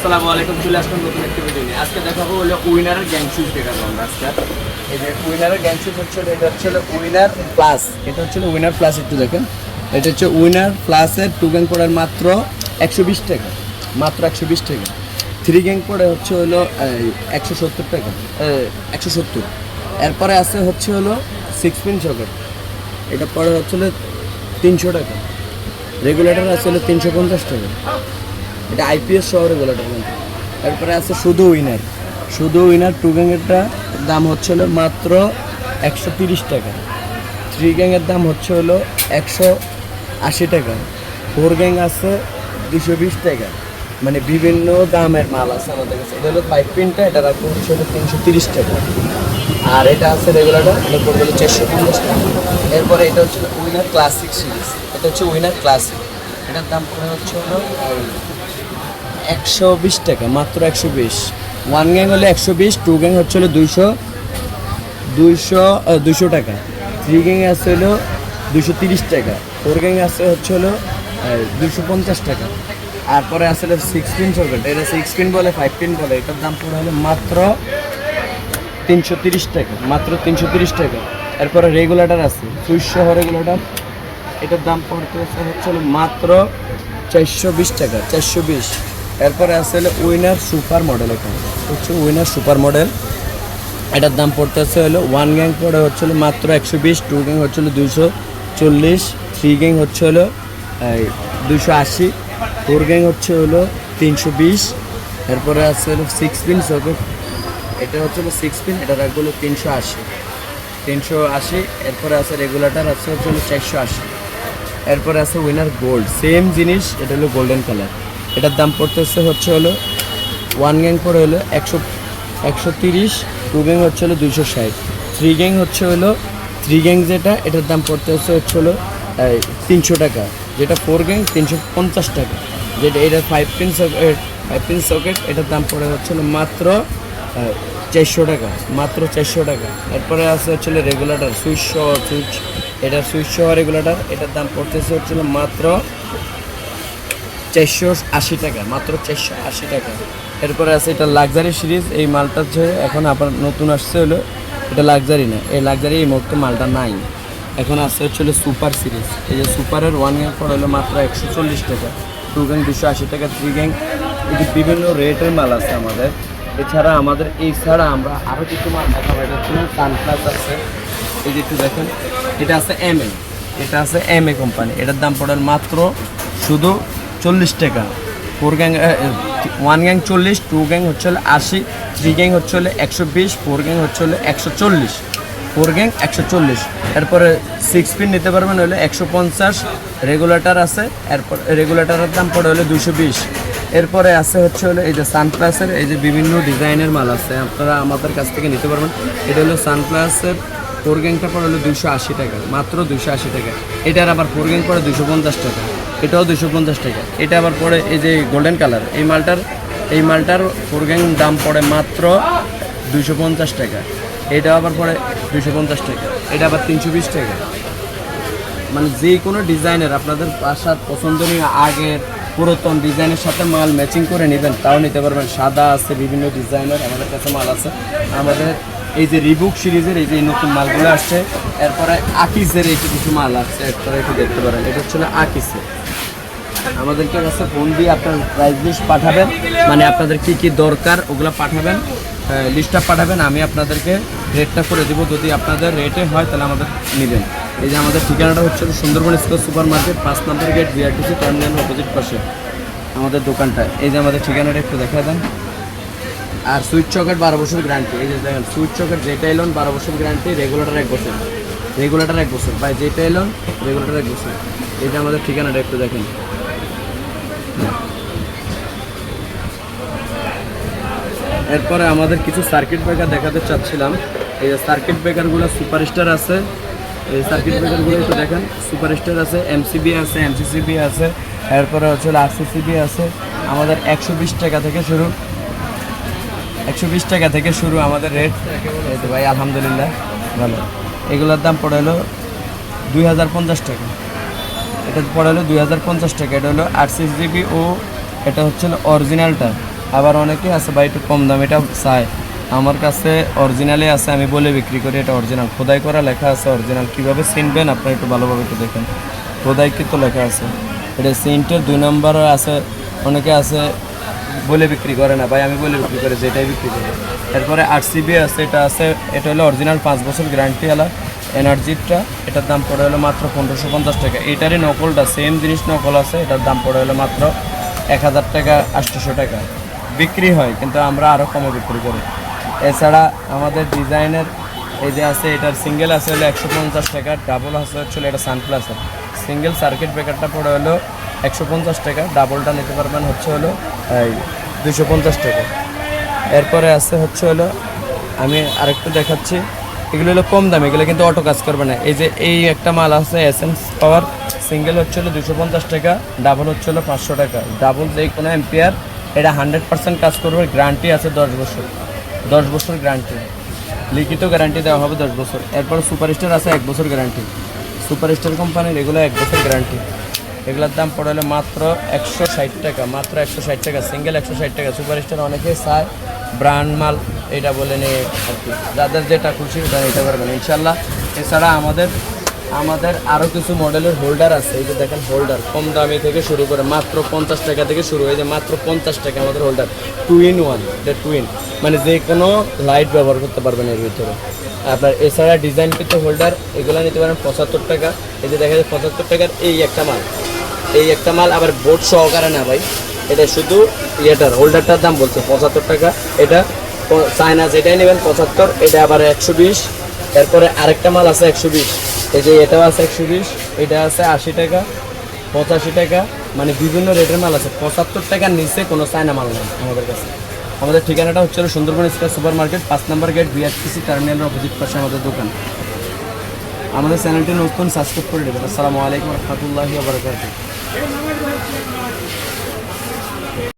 আসসালামু আলাইকুম, চলে আসলাম নতুন একটি ভিডিও নিয়ে। আজকে দেখাবো হলো উইনারের গ্যাং শুজ দেখাবো আমরা আজকে। এই যে উইনারের গ্যাং হচ্ছে এটা হচ্ছে উইনার প্লাস এটা হচ্ছে উইনার প্লাস একটু দেখেন। এটা হচ্ছে উইনার প্লাসের টু গ্যাং পড়ার মাত্র একশো বিশ টাকা। মাত্র একশো বিশ টাকা। থ্রি গ্যাং পড়ে হচ্ছে হলো একশো সত্তর টাকা। একশো সত্তর। এরপরে আছে হচ্ছে হলো সিক্স পিন সকেট এটা পরে হচ্ছে হলো তিনশো টাকা। রেগুলেটর আছে হলো তিনশো পঞ্চাশ টাকা। এটা আইপিএস সহ রেগুলেটর কিন্তু তারপরে আছে শুধু উইনার শুধু উইনার টু গ্যাংয়েরটা দাম হচ্ছে হলো মাত্র একশো তিরিশ টাকা। থ্রি গ্যাংয়ের দাম হচ্ছে হলো একশো আশি টাকা। ফোর গ্যাং আছে দুশো বিশ টাকা। মানে বিভিন্ন দামের মাল আছে আমাদের কাছে। এটা হলো ফাইভ পিনটা এটা রাখব হচ্ছে হলো তিনশো তিরিশ টাকা। আর এটা আছে রেগুলারটা এটা পড়বে হলো চারশো পঞ্চাশ টাকা। এরপরে এটা হচ্ছে উইনার ক্লাসিক সিরিজ এটা হচ্ছে উইনার ক্লাসিক এটার দাম পড়ে হচ্ছে হলো একশো বিশ টাকা, মাত্র একশো বিশ। ওয়ান গ্যাং হলে একশো বিশ টু গ্যাং হচ্ছে হলো দুইশো দুইশো দুইশো টাকা। থ্রি গ্যাং আছে হলো দুইশো তিরিশ টাকা। ফোর গ্যাং আছে হচ্ছে হলো দুশো পঞ্চাশ টাকা। আর তারপরে আসলে সিক্স পিন সকেট এটা সিক্স পিন বলে ফাইভ পিন বলে। এটার দাম পড়ে হলো মাত্র তিনশো তিরিশ টাকা, মাত্র তিনশো তিরিশ টাকা। এরপরে রেগুলেটর আছে সুইচ সহ রেগুলেটর এটার দাম পড়তে হচ্ছে হলো মাত্র চারশো বিশ টাকা, চারশো বিশ। এরপরে আছে হলো উইনার সুপার মডেল এখানে হচ্ছে উইনার সুপার মডেল। এটার দাম পড়তেছে হলো ওয়ান গ্যাং পড়ে হচ্ছে হলো মাত্র একশো বিশ টু গ্যাং হচ্ছে দুইশো চল্লিশ থ্রি গ্যাং হচ্ছে হলো দুইশো আশি ফোর গ্যাং হচ্ছে হলো তিনশো বিশ। এরপরে আছে হলো সিক্স পিন সকেট এটা হচ্ছে হলো সিক্স পিন এটা রাখব হলো তিনশো আশি। তিনশো আশি, এরপরে আছে রেগুলেটর আছে হচ্ছে হলো চারশো আশি। এরপরে আছে উইনার গোল্ড সেম জিনিস, এটা হলো গোল্ডেন কালার এটার দাম পড়তেছে হচ্ছে হলো ওয়ান গ্যাং পরে হলো একশো একশো তিরিশ টু গ্যাং হচ্ছে হলো দুইশো ষাট। থ্রি গ্যাং হচ্ছে হলো থ্রি গ্যাং যেটা, এটার দাম পড়তে হচ্ছে হলো তিনশো টাকা। যেটা ফোর গ্যাং তিনশো পঞ্চাশ টাকা। যেটা এটা five pin socket five pin socket এটার দাম পড়ে হচ্ছে হলো মাত্র চারশো টাকা। মাত্র চারশো টাকা। এরপরে আছে হচ্ছে রেগুলেটার সুইচ সহ, সুইচ, এটার সুইচ সহ রেগুলেটার এটার দাম পড়তেছে হচ্ছিল মাত্র চারশো আশি টাকা, মাত্র চারশো আশি টাকা। এরপরে আছে এটা লাক্সারি সিরিজ এই মালটা হচ্ছে এখন আপনার নতুন আসছে হলো, এটা লাক্সারি না, এই লাক্সারি এই মুহূর্তে মালটা নাই। এখন আসছে হচ্ছে হলো সুপার সিরিজ এই যে সুপারের ওয়ান গ্যাং পড়ে হলো মাত্র একশো চল্লিশ টাকা টু গ্যাং দুশো আশি টাকা থ্রি গ্যাং এটি বিভিন্ন রেটের মাল আছে আমাদের, এছাড়া আমাদের এই ছাড়া আমরা আরও কিছু মাল এটা হচ্ছে সানপ্লাস আছে। এই যে একটু দেখেন, এটা আছে এম এটা আছে এম এ কোম্পানি এটার দাম পড়ে মাত্র শুধু চল্লিশ টাকা। ফোর গ্যাং ওয়ান গ্যাং চল্লিশ, টু গ্যাং হচ্ছে হলো আশি, থ্রি গ্যাং হচ্ছে হলো একশো বিশ, ফোর গ্যাং হচ্ছে হলো একশো চল্লিশ। ফোর গ্যাং একশো চল্লিশ। এরপরে সিক্স পিন নিতে পারবেন হলে একশো পঞ্চাশ। রেগুলেটার আছে, এরপর রেগুলেটারের দাম পড়ে হলো দুশো বিশ। এরপরে আছে হচ্ছে হলো এই যে সানপ্লাসের, এই যে বিভিন্ন ডিজাইনের মাল আছে, আপনারা আমাদের কাছ থেকে নিতে পারবেন। এটা হলো সানপ্লাসের ফোর গ্যাংটা পড়ে হলো দুশো আশি টাকা, মাত্র দুশো আশি টাকা। এটার আবার ফোর গ্যাং পড়ে দুশো পঞ্চাশ টাকা। এটাও দুশো পঞ্চাশ টাকা। এটা আবার পড়ে এই যে গোল্ডেন কালার এই মালটার এই মালটার ফোর গ্যাং দাম পড়ে মাত্র দুশো পঞ্চাশ টাকা। এটা আবার পড়ে দুশো পঞ্চাশ টাকা। এটা আবার তিনশো বিশ টাকা। মানে যে কোনো ডিজাইনের, আপনাদের বাসার পছন্দনীয় আগের পুরাতন ডিজাইনের সাথে মাল ম্যাচিং করে নেবেন, তাও নিতে পারবেন। সাদা আছে, বিভিন্ন ডিজাইনের আমাদের কাছে মাল আছে। আমাদের এই যে রিবুক সিরিজের এই যে নতুন মালগুলো আসছে, এরপরে আকিসের এই কিছু মাল আসছে এরপরে একটু দেখতে পারেন। এটা হচ্ছে আকিসের আমাদেরকে কাছে ফোন দিয়ে আপনার প্রাইস লিস্ট পাঠাবেন। মানে আপনাদের কি কি দরকার, ওগুলো পাঠাবেন। লিস্টটা পাঠাবেন, আমি আপনাদেরকে রেটটা করে দেবো। যদি আপনাদের রেটে হয়, তাহলে আমাদের নেবেন। এই যে আমাদের ঠিকানাটা হচ্ছে সুন্দরবন স্কোয়ার সুপার মার্কেট পাঁচ number gate BRTC terminal opposite পাশে আমাদের দোকানটা। এই যে আমাদের ঠিকানাটা একটু দেখা দেন। আর সুইচ চকেট বারো বছর গ্যারান্টি এই যে দেখেন, সুইচ চকেট যেটা এলন বারো বছর গ্যারান্টি রেগুলেটার এক বছর। রেগুলেটার এক বছর। ভাই, যেটা এলন রেগুলেটার এক বছর। এই যে আমাদের ঠিকানাটা একটু দেখেন। এরপরে আমাদের কিছু সার্কিট ব্রেকার দেখাতে চাচ্ছিলাম। এই যে সার্কিট ব্রেকারগুলো সুপারস্টার আছে। এই সার্কিট ব্রেকারগুলো একটু দেখেন। সুপারস্টার আছে এমসিবি আছে এমসিসিবি আছে, এরপরে হচ্ছে আরসিসিবি আছে। আমাদের একশো বিশ টাকা থেকে শুরু। একশো বিশ টাকা থেকে শুরু আমাদের রেট ভাই, আলহামদুলিল্লাহ, ভালো। এগুলোর দাম পড়ে হলো দুই হাজার পঞ্চাশ টাকা। এটা পড়ে হলো দুই হাজার পঞ্চাশ টাকা। এটা হলো আট সিক্স জিবি ও এটা হচ্ছে অরিজিনালটা আবার অনেকে আছে বা একটু কম দাম এটা চায়। আমার কাছে অরিজিনালি আছে, আমি বলে বিক্রি করি, এটা অরিজিনাল খোদাই করা লেখা আছে অরিজিনাল কীভাবে চিনবেন? আপনারা একটু ভালোভাবে একটু দেখেন। খোদাই কিন্তু লেখা আছে। এটা সেন্টের দুই নম্বর আছে। অনেকে আছে, বলে বিক্রি করে না, ভাই, আমি বলে বিক্রি করি, যেটাই বিক্রি করি। এরপরে আট সিবি আছে, এটা আছে, এটা হলো অরিজিনাল পাঁচ বছর গ্যারান্টি আলা এনার্জিটা এটার দাম পড়ে হলো মাত্র পনেরোশো পঞ্চাশ টাকা। এটারই নকলটা সেম জিনিস নকল আছে, এটার দাম পড়ে হলো মাত্র এক হাজার টাকা, আটশোশো টাকা। বিক্রি হয়, কিন্তু আমরা আরও কমে বিক্রি করি। এছাড়া আমাদের ডিজাইনের এই যে আছে, এটার সিঙ্গেল আছে হলো একশো পঞ্চাশ টাকা ডাবল আছে হচ্ছে এটা সানপ্লাসের সিঙ্গেল সার্কিট ব্রেকারটা পড়ে হলো একশো পঞ্চাশ টাকা ডাবলটা নিতে পারবেন হচ্ছে হলো, এই দুশো পঞ্চাশ টাকা। এরপরে আছে হচ্ছে হলো, আমি আরেকটু দেখাচ্ছি। এগুলো হলো কম দাম, এগুলো কিন্তু অটো কাজ করবে না। এই যে এই একটা মাল আছে এসেন্স পাওয়ার সিঙ্গেল হচ্ছে হলো দুশো পঞ্চাশ টাকা ডাবল হচ্ছে হলো পাঁচশো টাকা। ডাবল যে কোনো এম্পিয়ার এটা হান্ড্রেড পার্সেন্ট কাজ করবে গ্যারান্টি আছে দশ বছর। দশ বছর গ্যারান্টি লিখিত গ্যারান্টি দেওয়া হবে দশ বছর। এরপর সুপারস্টার আছে এক বছর গ্যারান্টি সুপারস্টার কোম্পানির এগুলো এক বছর গ্যারান্টি এগুলোর দাম পড়ে মাত্র একশো ষাট টাকা, মাত্র একশো ষাট টাকা সিঙ্গেল একশো ষাট টাকা। সুপারস্টার অনেকেই চায় ব্র্যান্ড মাল এটা বলে নিয়ে আর কি। যাদের যেটা খুশি ওটা নিতে পারবেন, ইনশাল্লাহ। এছাড়া আমাদের আমাদের আরও কিছু মডেলের হোল্ডার আছে, এই যে দেখেন হোল্ডার কম দামি থেকে শুরু করে মাত্র পঞ্চাশ টাকা থেকে শুরু হয়ে যে মাত্র পঞ্চাশ টাকা আমাদের হোল্ডার টু ইন ওয়ান এটা টু ইন মানে যে কোনো লাইট ব্যবহার করতে পারবেন এর ভিতরে। আপনার এছাড়া ডিজাইন কিন্তু হোল্ডার এগুলো নিতে পারেন পঁচাত্তর টাকা। এই যে দেখা যায় পঁচাত্তর টাকার এই একটা মাল। এই একটা মাল আবার বোর্ড সহকারে না ভাই, এটা শুধু ইয়েটার হোল্ডারটার দাম বলছে পঁচাত্তর টাকা। এটা চায়না যেটাই নেবেন পঁচাত্তর, এটা আবার একশো বিশ। এরপরে আরেকটা মাল আছে একশো বিশ। এই যে এটাও আছে একশো বিশ, এটা আছে আশি টাকা, পঁচাশি টাকা। মানে বিভিন্ন রেটের মাল আছে। পঁচাত্তর টাকার নিচে কোনো চায়না মাল নেই আমাদের কাছে। আমাদের ঠিকানাটা হচ্ছে সুন্দরবন স্কোয়ার সুপার মার্কেট পাঁচ নম্বর গেট, বিআরটিসি টার্মিনালের অপোজিট পাশে আমাদের দোকান। আমাদের চ্যানেলটি নতুন, সাবস্ক্রাইব করে দেবেন। আসসালামু আলাইকুম রহমতুল্লাহি বারকাতুহ।